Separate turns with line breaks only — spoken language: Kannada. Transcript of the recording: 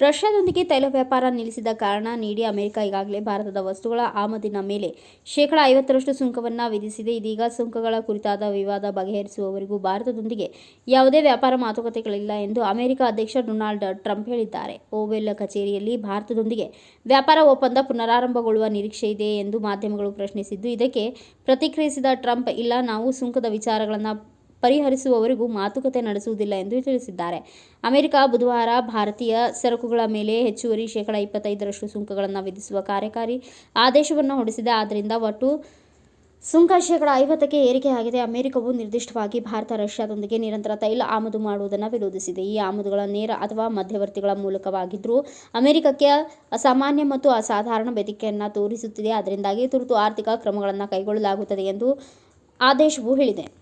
ರಷ್ಯಾದೊಂದಿಗೆ ತೈಲ ವ್ಯಾಪಾರ ನಿಲ್ಲಿಸಿದ ಕಾರಣ ನೀಡಿ ಅಮೆರಿಕ ಈಗಾಗಲೇ ಭಾರತದ ವಸ್ತುಗಳ ಆಮದಿನ ಮೇಲೆ ಶೇಕಡಾ ಐವತ್ತರಷ್ಟು ಸುಂಕವನ್ನು ವಿಧಿಸಿದೆ. ಇದೀಗ ಸುಂಕಗಳ ಕುರಿತಾದ ವಿವಾದ ಬಗೆಹರಿಸುವವರೆಗೂ ಭಾರತದೊಂದಿಗೆ ಯಾವುದೇ ವ್ಯಾಪಾರ ಮಾತುಕತೆಗಳಿಲ್ಲ ಎಂದು ಅಮೆರಿಕ ಅಧ್ಯಕ್ಷ ಡೊನಾಲ್ಡ್ ಟ್ರಂಪ್ ಹೇಳಿದ್ದಾರೆ. ಓವೆಲ್ ಕಚೇರಿಯಲ್ಲಿ ಭಾರತದೊಂದಿಗೆ ವ್ಯಾಪಾರ ಒಪ್ಪಂದ ಪುನರಾರಂಭಗೊಳ್ಳುವ ನಿರೀಕ್ಷೆ ಇದೆ ಎಂದು ಮಾಧ್ಯಮಗಳು ಪ್ರಶ್ನಿಸಿದ್ದು, ಇದಕ್ಕೆ ಪ್ರತಿಕ್ರಿಯಿಸಿದ ಟ್ರಂಪ್, ಇಲ್ಲ, ನಾವು ಸುಂಕದ ವಿಚಾರಗಳನ್ನು ಪರಿಹರಿಸುವವರೆಗೂ ಮಾತುಕತೆ ನಡೆಸುವುದಿಲ್ಲ ಎಂದು ತಿಳಿಸಿದ್ದಾರೆ. ಅಮೆರಿಕ, ಬುಧವಾರ ಭಾರತೀಯ ಸರಕುಗಳ ಮೇಲೆ ಹೆಚ್ಚುವರಿ ಶೇಕಡ ಇಪ್ಪತ್ತೈದರಷ್ಟು ಸುಂಕಗಳನ್ನು ವಿಧಿಸುವ ಕಾರ್ಯಕಾರಿ ಆದೇಶವನ್ನು ಹೊರಡಿಸಿದೆ. ಆದ್ದರಿಂದ ಒಟ್ಟು ಸುಂಕ ಶೇಕಡ ಐವತ್ತಕ್ಕೆ ಏರಿಕೆಯಾಗಿದೆ ಅಮೆರಿಕವು ನಿರ್ದಿಷ್ಟವಾಗಿ ಭಾರತ, ರಷ್ಯಾದೊಂದಿಗೆ ನಿರಂತರ ತೈಲ ಆಮದು ಮಾಡುವುದನ್ನು ವಿರೋಧಿಸಿದೆ. ಈ ಆಮದುಗಳ ನೇರ ಅಥವಾ ಮಧ್ಯವರ್ತಿಗಳ ಮೂಲಕವಾಗಿದ್ದರೂ ಅಮೆರಿಕಕ್ಕೆ ಅಸಾಮಾನ್ಯ ಮತ್ತು ಅಸಾಧಾರಣ ಬೇಡಿಕೆಯನ್ನು ತೋರಿಸುತ್ತಿದೆ. ಅದರಿಂದಾಗಿ ತುರ್ತು ಆರ್ಥಿಕ ಕ್ರಮಗಳನ್ನು ಕೈಗೊಳ್ಳಲಾಗುತ್ತದೆ ಎಂದು ಆದೇಶವು ಹೇಳಿದೆ.